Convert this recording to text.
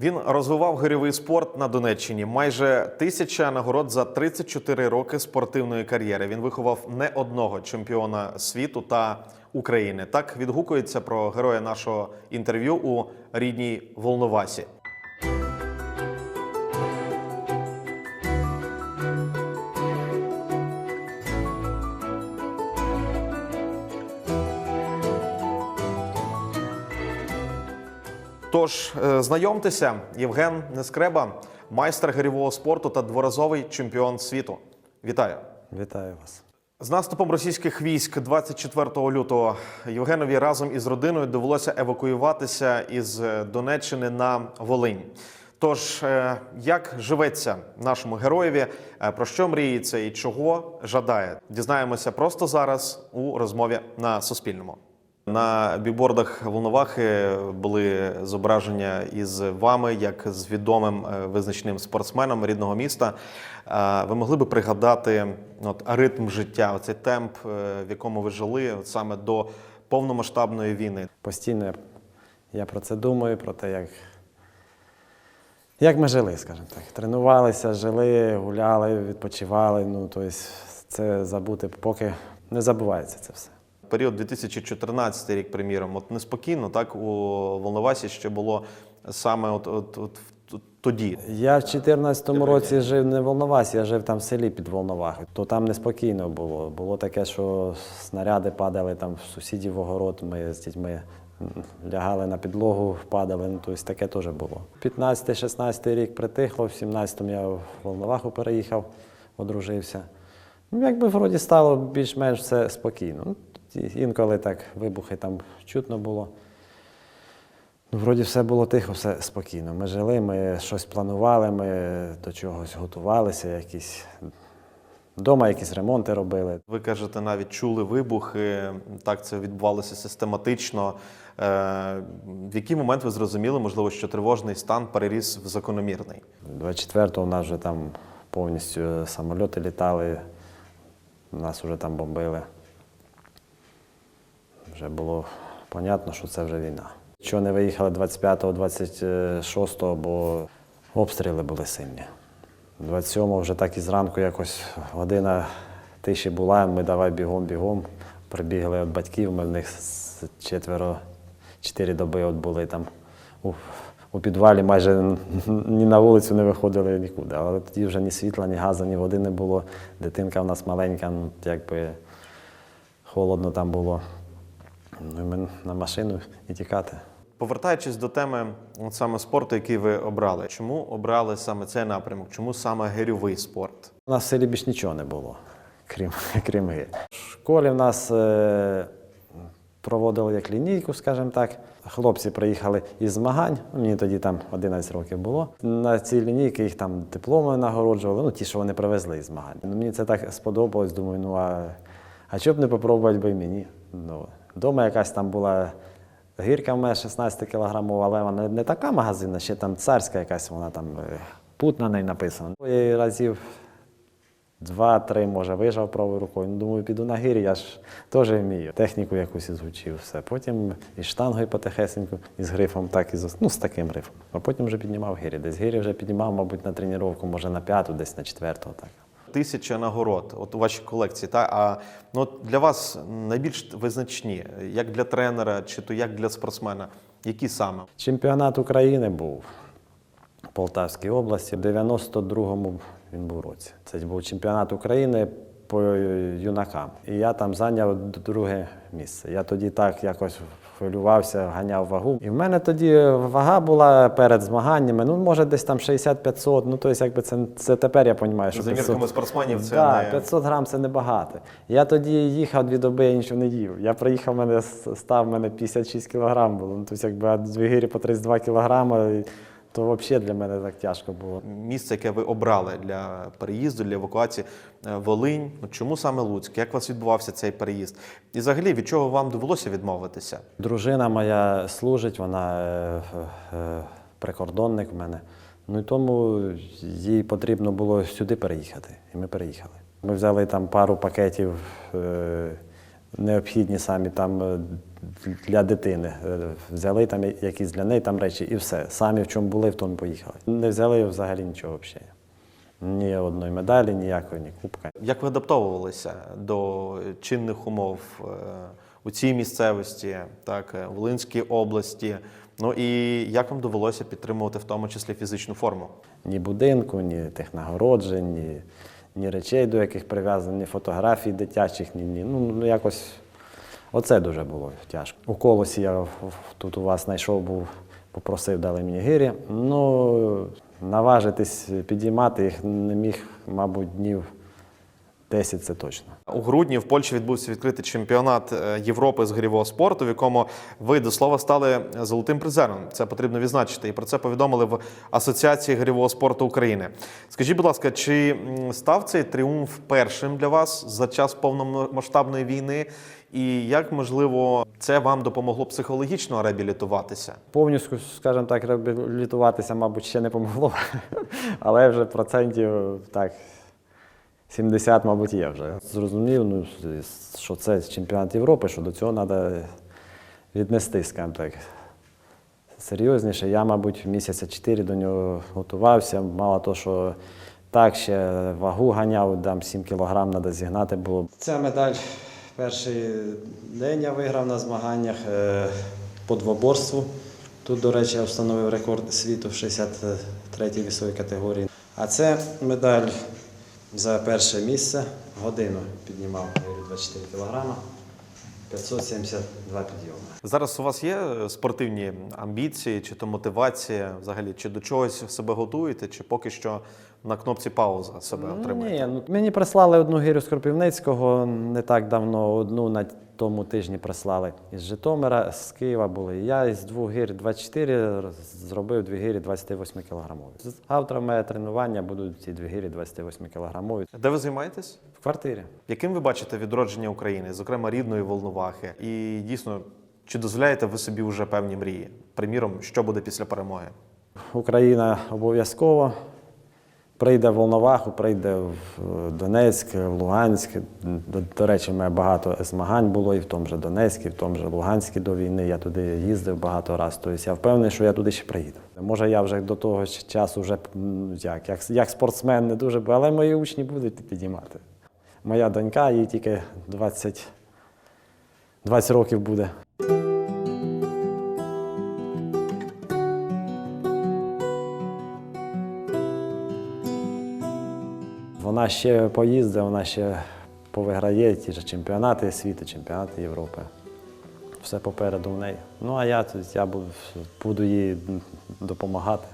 Він розвивав гирьовий спорт на Донеччині. Майже тисяча нагород за 34 роки спортивної кар'єри. Він виховав не одного чемпіона світу та України. Так відгукується про героя нашого інтерв'ю у рідній Волновасі. Тож е, знайомтеся, Євген Нескреба, майстер гирьового спорту та дворазовий чемпіон світу. Вітаю! Вітаю вас. З наступом російських військ 24 лютого Євгенові разом із родиною довелося евакуюватися із е, Донеччини на Волинь. Тож, е, як живеться нашому героєві, про що мріється і чого жадає, дізнаємося просто зараз у розмові на Суспільному. На бікбордах Волновахи були зображення із вами, як з відомим е, визначним спортсменом рідного міста. Е, Ви могли би пригадати от, ритм життя, оцей темп, е, в якому ви жили от, саме до повномасштабної війни. Постійно я про це думаю, про те, як, як ми жили, скажімо так. Тренувалися, жили, гуляли, відпочивали. Ну, тобто це забути, поки не забувається це все. Період 2014 рік, приміром, от неспокійно, так у Волновасі ще було саме от, от, от, тоді. Я в 2014 році жив не в Волновасі, я жив там в селі під Волновахою. То там неспокійно було. Було таке, що снаряди падали там в сусідів в огород. Ми з дітьми лягали на підлогу, падали. Ну, тобто таке теж було. 15-16 рік притихло, в 17-му я в Волноваху переїхав, одружився. Ну, якби вроді стало більш-менш все спокійно. Інколи так вибухи там чутно було. Ну, вроді все було тихо, все спокійно. Ми жили, ми щось планували, ми до чогось готувалися, якісь вдома якісь ремонти робили. Ви кажете, навіть чули вибухи, так це відбувалося систематично. Е, В який момент ви зрозуміли, можливо, що тривожний стан переріс в закономірний? 24-го у нас вже там повністю самольоти літали, нас вже там бомбили. Вже було понятно, що це вже війна. Чого не виїхали 25-го, 26-го, бо обстріли були сильні. 27-го вже так і зранку якось година тиші була, ми давай бігом, бігом. Прибігли від батьків, ми в них четверо, чотири доби от були там у, у підвалі, майже ні на вулицю не виходили нікуди. Але тоді вже ні світла, ні газу, ні води не було. Дитинка в нас маленька, ну, якби холодно там було. Ну, на машину і тікати. Повертаючись до теми от саме спорту, який ви обрали, чому обрали саме цей напрямок? Чому саме гирьовий спорт? У нас в селі більш нічого не було, крім, крім гри. В школі в нас е, проводили як лінійку, скажімо так. Хлопці приїхали із змагань, мені тоді там 11 років було. На ці лінійки їх там дипломи нагороджували, ну ті, що вони привезли із змагань. Ну, мені це так сподобалось, думаю, ну а, а чого б не попробувати би і мені? Ну, дома якась там була гірка в мене 16 кілограмова, але вона не, така магазинна, ще там царська якась, вона там е, пут на неї написано. І разів Два-три, може, вижав правою рукою. Ну, думаю, піду на гірі, я ж теж вмію. Техніку якусь ізучив, все. Потім із штангою потихесеньку, і з грифом, так і з, ну, з таким грифом. А потім вже піднімав гірі. Десь гірі вже піднімав, мабуть, на тренування, може на п'яту, десь на четверту. Так. Тисяча нагород, от у вашій колекції. Та а ну от для вас найбільш визначні, як для тренера, чи то як для спортсмена, які саме? Чемпіонат України був в Полтавській області. В 92-му він був році. Це був чемпіонат України по юнакам. І я там зайняв друге місце. Я тоді так якось хвилювався, ганяв вагу. І в мене тоді вага була перед змаганнями, ну, може, десь там 60-500. Ну, тобто, якби це, це тепер я розумію, що За 500 мірками спортсменів це да, не 500 грам це небагато. Я тоді їхав дві доби, я нічого не їв. Я приїхав, мене став мене 56 кілограм було. Ну, тобто, якби дві гирі по 32 кілограми, то взагалі для мене так тяжко було. місце, яке ви обрали для переїзду, для евакуації е, Волинь. Ну, Чому саме Луцьк? Як у вас відбувався цей переїзд? І взагалі від чого вам довелося відмовитися? Дружина моя служить, вона е, е, прикордонник в мене. Ну і тому їй потрібно було сюди переїхати. І ми переїхали. Ми взяли там пару пакетів необхідні самі там е, для дитини. Е, Взяли там якісь для неї там речі і все. Самі в чому були, в тому поїхали. Не взяли взагалі нічого взагалі. Ні одної медалі, ніякої, ні кубка. Як ви адаптовувалися до чинних умов е, у цій місцевості, так, в Волинській області? Ну і як вам довелося підтримувати в тому числі фізичну форму? Ні будинку, ні тих нагороджень, ні, ні речей, до яких прив'язані, ні фотографій дитячих, ні, ні. Ну, ну якось оце дуже було тяжко. У колосі я тут у вас знайшов, був, попросив, дали мені гирі. Ну, наважитись підіймати їх не міг, мабуть, днів 10 це точно. У грудні в Польщі відбувся відкритий чемпіонат е, Європи з гирьового спорту, в якому ви до слова стали золотим призером. Це потрібно відзначити. І про це повідомили в Асоціації гирьового спорту України. Скажіть, будь ласка, чи став цей тріумф першим для вас за час повномасштабної війни? І як можливо це вам допомогло психологічно реабілітуватися? Повністю, скажімо так, реабілітуватися, мабуть, ще не помогло, але вже процентів так 70, мабуть, є вже. Зрозумів, ну, що це чемпіонат Європи, що до цього треба віднести, скажімо так. Серйозніше. Я, мабуть, місяця 4 до нього готувався. Мало того, що так, ще вагу ганяв, там 7 кілограм треба зігнати було. Ця медаль перший день я виграв на змаганнях е, по двоборству. Тут, до речі, я встановив рекорд світу в 63-й вісовій категорії. А це медаль за перше місце. Годину піднімав говорю, 24 кілограма, 572 підйоми. Зараз у вас є е, спортивні амбіції, чи то мотивація взагалі, чи до чогось себе готуєте, чи поки що на кнопці пауза себе отримуєте? Ні, ну, мені прислали одну гирю з Кропивницького не так давно, одну на тому тижні прислали. Із Житомира, з Києва були. Я із двох гір 24 зробив дві гирі 28 кілограмові. Завтра моє тренування будуть ці дві гирі 28 кілограмові. Де ви займаєтесь? В квартирі. Яким ви бачите відродження України, зокрема рідної Волновахи? І дійсно, чи дозволяєте ви собі вже певні мрії? Приміром, що буде після перемоги? Україна обов'язково прийде в Волноваху, прийде в е, Донецьк, в Луганськ. До, до речі, мене багато змагань було і в тому же Донецьку, і в тому же Луганську до війни. Я туди їздив багато разів. Тобто я впевнений, що я туди ще приїду. Може, я вже до того часу вже як, як, як спортсмен не дуже, бу- але мої учні будуть підіймати. Моя донька, їй тільки 20, 20 років буде. Вона ще поїздить, вона ще повиграє ті ж чемпіонати світу, чемпіонати Європи. Все попереду в неї. Ну а я, я буду їй допомагати.